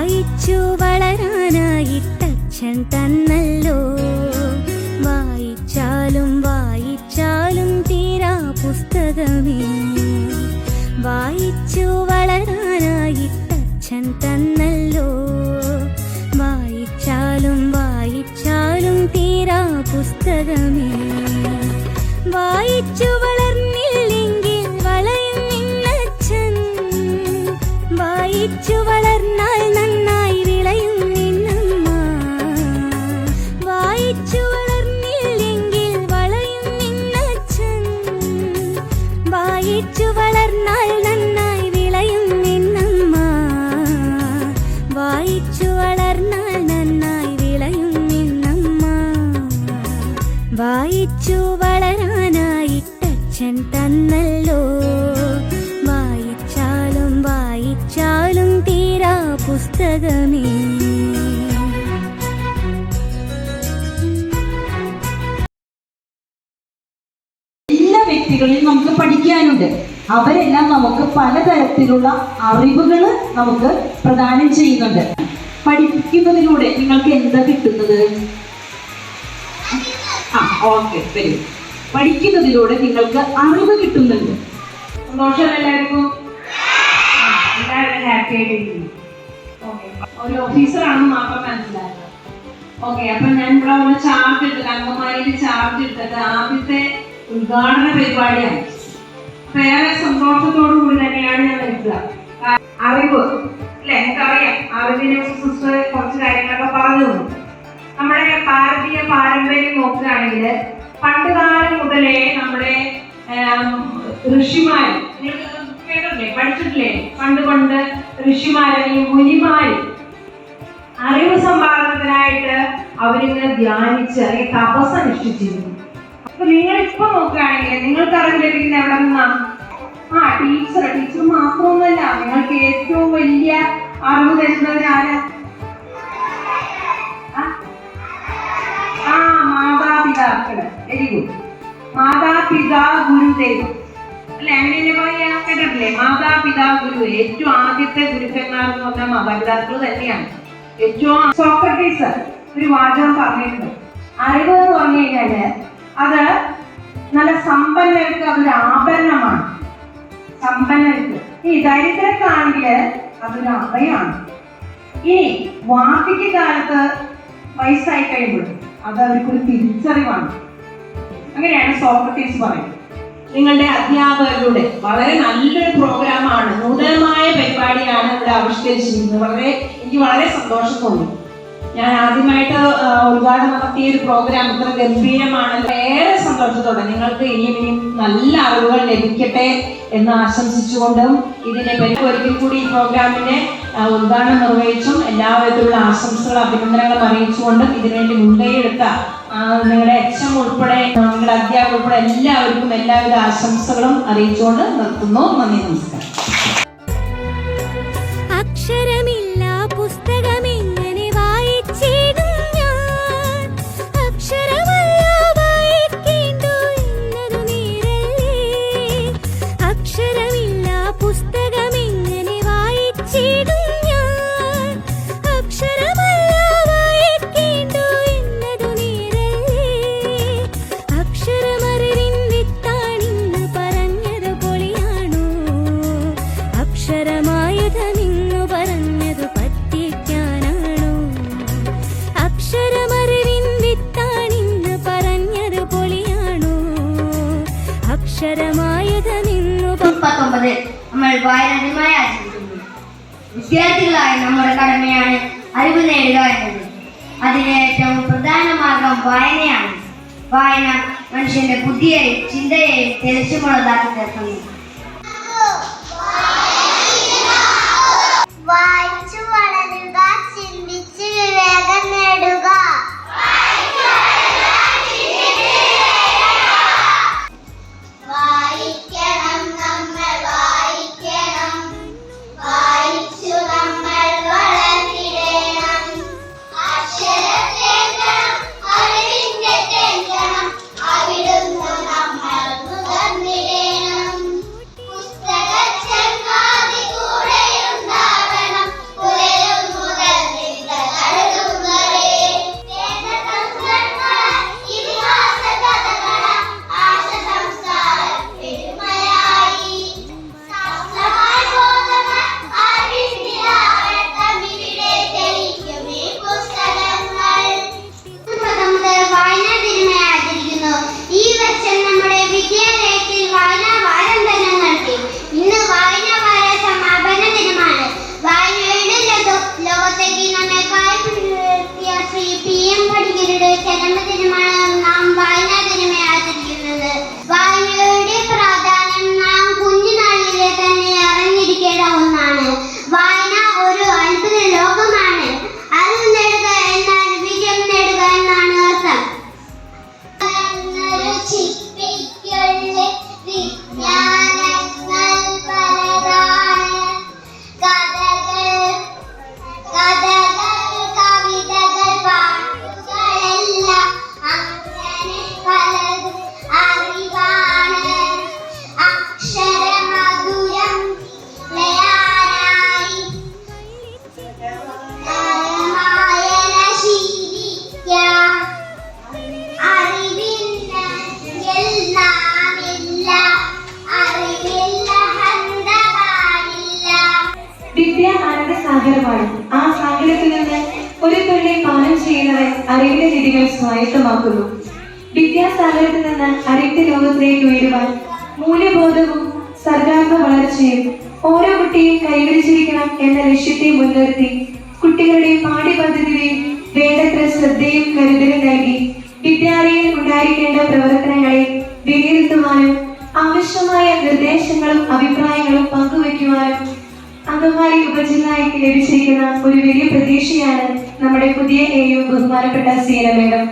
വായിച്ചു വളരാനായി തച്ഛൻ തന്നല്ലോ. വായിച്ചാലും വായിച്ചാലും തീരാ പുസ്തകമേ. വായിച്ചു വളരാനായി തച്ഛൻ തന്നല്ലോ. വായിച്ചാലും വായിച്ചാലും തീരാ പുസ്തകമേ. വായിച്ചു വളർന്നില്ലേ വായിച്ചു വളരാനായിട്ടച്ഛൻ തന്നല്ലോ. വായിച്ചാലും വായിച്ചാലും തീരാ പുസ്തകമേ. എല്ലാ വ്യക്തികളിൽ നമുക്ക് പഠിക്കാനുണ്ട്. അവരെല്ലാം നമുക്ക് പലതരത്തിലുള്ള അറിവുകൾ നമുക്ക് പ്രദാനം ചെയ്യുന്നുണ്ട്. പഠിക്കുന്നതിലൂടെ നിങ്ങൾക്ക് എന്താ കിട്ടുന്നത്? ആ ഓക്കെ വരും. പഠിക്കുന്നതിലൂടെ നിങ്ങൾക്ക് അറിവ് കിട്ടുന്നുണ്ട്. സന്തോഷം എല്ലാവർക്കും? ഒരു ഹാപ്പി ഓക്കെ ഒരു മാത്രം മനസ്സിലാക്കുക. ഓക്കെ അപ്പൊ ഞാൻ ഇവിടെ ഒരു ചാർട്ട് എടുത്തത് അംഗന്മാരിൽ ചാർട്ട് എടുത്തത് ആദ്യത്തെ ഉദ്ഘാടന പരിപാടിയാണ്. ഏറെ സന്തോഷത്തോടു കൂടി തന്നെയാണ് ഞാൻ എടുക്കുക അറിവ്. അല്ലെ എനിക്കറിയാം അറിവിനെ കുറിച്ച് കുറച്ച് കാര്യങ്ങളൊക്കെ പറഞ്ഞു തന്നു നമ്മുടെ ഭാരതീയ പാരമ്പര്യം നോക്കുകയാണെങ്കിൽ പണ്ട് കാലം മുതലേ നമ്മുടെ ഋഷിമാര് കേട്ടിട്ടില്ലേ? പഠിച്ചിട്ടില്ലേ? പണ്ട് പണ്ട് ഋഷിമാര് അല്ലെങ്കിൽ മുനിമാര് അറിവ് സമ്പാദനത്തിനായിട്ട് അവരിങ്ങനെ ധ്യാനിച്ച് അല്ലെങ്കിൽ തപസ് അനുഷ്ഠിച്ചിരുന്നു. അപ്പൊ നിങ്ങൾ ഇപ്പൊ നോക്കുകയാണെങ്കിൽ നിങ്ങൾക്ക് അറിവ് ലഭിക്കുന്ന എവിടെ നിന്നാണ് ആ ടീച്ചർ ടീച്ചർ മാത്രമൊന്നുമല്ല. നിങ്ങൾക്ക് ഏറ്റവും വലിയ അറിവ് തരുന്നത് മാതാപിതാക്കൾ വെരി ഗുഡ് മാതാപിതാ ഗുരുദേവ് അല്ലെ? അങ്ങനെ പറയാ മാതാപിതാ ഗുരു ഏറ്റവും ആദ്യത്തെ ഗുരുക്കന്മാർ എന്ന് പറഞ്ഞാൽ മാതാപിതാക്കൾ തന്നെയാണ്. ഏറ്റവും സോക്രട്ടീസ് ഒരു വാചകം പറഞ്ഞിട്ടുണ്ട്. അറിവ് എന്ന് പറഞ്ഞു കഴിഞ്ഞാൽ അത് നല്ല സമ്പന്നർക്ക് അതൊരു ആഭരണമാണ്. സമ്പന്നർക്ക്. ഈ ദരിദ്രക്കാണെങ്കിൽ അതൊരു അഭയാണ്. ഇനി വാർദ്ധക്യകാലത്ത് വയസ്സായി കഴിയുമ്പോൾ അത് അവർക്കൊരു തിരിച്ചറിവാണ്. അങ്ങനെയാണ് സോക്രട്ടീസ് പറയുന്നത്. നിങ്ങളുടെ അധ്യാപകരുടെ വളരെ നല്ലൊരു പ്രോഗ്രാമാണ് നൂതനമായ പരിപാടിയാണ് ഇവിടെ ആവിഷ്കരിച്ചിരിക്കുന്നത്. വളരെ എനിക്ക് വളരെ സന്തോഷം തോന്നി ഞാൻ ആദ്യമായിട്ട് ഉദ്ഘാടനം നടത്തിയ ഒരു പ്രോഗ്രാം ഇത്ര ഗംഭീരമാണ്. ഏറെ സന്തോഷത്തോടെ നിങ്ങൾക്ക് ഇനിയും ഇനിയും നല്ല അറിവുകൾ ലഭിക്കട്ടെ എന്ന് ആശംസിച്ചുകൊണ്ടും ഇതിനെ പറ്റി ഒരിക്കൽ കൂടി ഈ പ്രോഗ്രാമിന്റെ ഉദ്ഘാടനം നിർവഹിച്ചും എല്ലാവിധത്തിലുള്ള ആശംസകളും അഭിനന്ദനങ്ങളും അറിയിച്ചുകൊണ്ടും ഇതിനുവേണ്ടി മുൻകൈയെടുത്ത നിങ്ങളുടെ എച്ച്എം ഉൾപ്പെടെ നിങ്ങളുടെ അധ്യാപകർ ഉൾപ്പെടെ എല്ലാവർക്കും എല്ലാവിധ ആശംസകളും അറിയിച്ചുകൊണ്ട് നിർത്തുന്നു. നന്ദി നമസ്കാരം. പത്തൊമ്പത് നമ്മൾ വായന ദിനമായി ആചരിക്കുന്നു. വിദ്യാർത്ഥികളായ നമ്മുടെ കടമയാണ് അറിവ് നേടുക എന്നത്. അതിന് ഏറ്റവും പ്രധാന മാർഗം വായനയാണ്. വായന മനുഷ്യന്റെ ബുദ്ധിയെയും ചിന്തയെയും തെളിച്ചുമുള്ളതാക്കി തീർക്കുന്നു. ഒരു തുള്ളി പാനം ചെയ്യുന്നവൻ അറിവിന്റെ രീതികൾ സ്വായത്തമാക്കുന്നു. വിദ്യാസാഗരത്തിൽ നിന്ന് അറിവിന്റെ ലോകത്തിലേക്ക് ഉയരുവാൻ മൂല്യബോധവും സർഗാത്മക വളർച്ചയും ഓരോ കുട്ടിയും കൈവരിച്ചിരിക്കണം എന്ന ലക്ഷ്യത്തെ മുൻനിർത്തി കുട്ടികളുടെ പാഠ്യപദ്ധതിയിൽ വേണ്ടത്ര ശ്രദ്ധയും കരുതലും നൽകി വിദ്യാലയത്തിൽ ഉണ്ടായിരിക്കേണ്ട പ്രവർത്തനങ്ങളെ വിലയിരുത്തുവാനും ആവശ്യമായ നിർദ്ദേശങ്ങളും അഭിപ്രായങ്ങളും പങ്കുവയ്ക്കുവാനും അങ്കമാലി ഉപജില്ലായ്ക്ക് ലഭിച്ചിരിക്കുന്ന ഒരു വലിയ പ്രതീക്ഷയാണ് നമ്മുടെ പുതിയ എയും ബഹുമാനപ്പെട്ട സീനമേഡം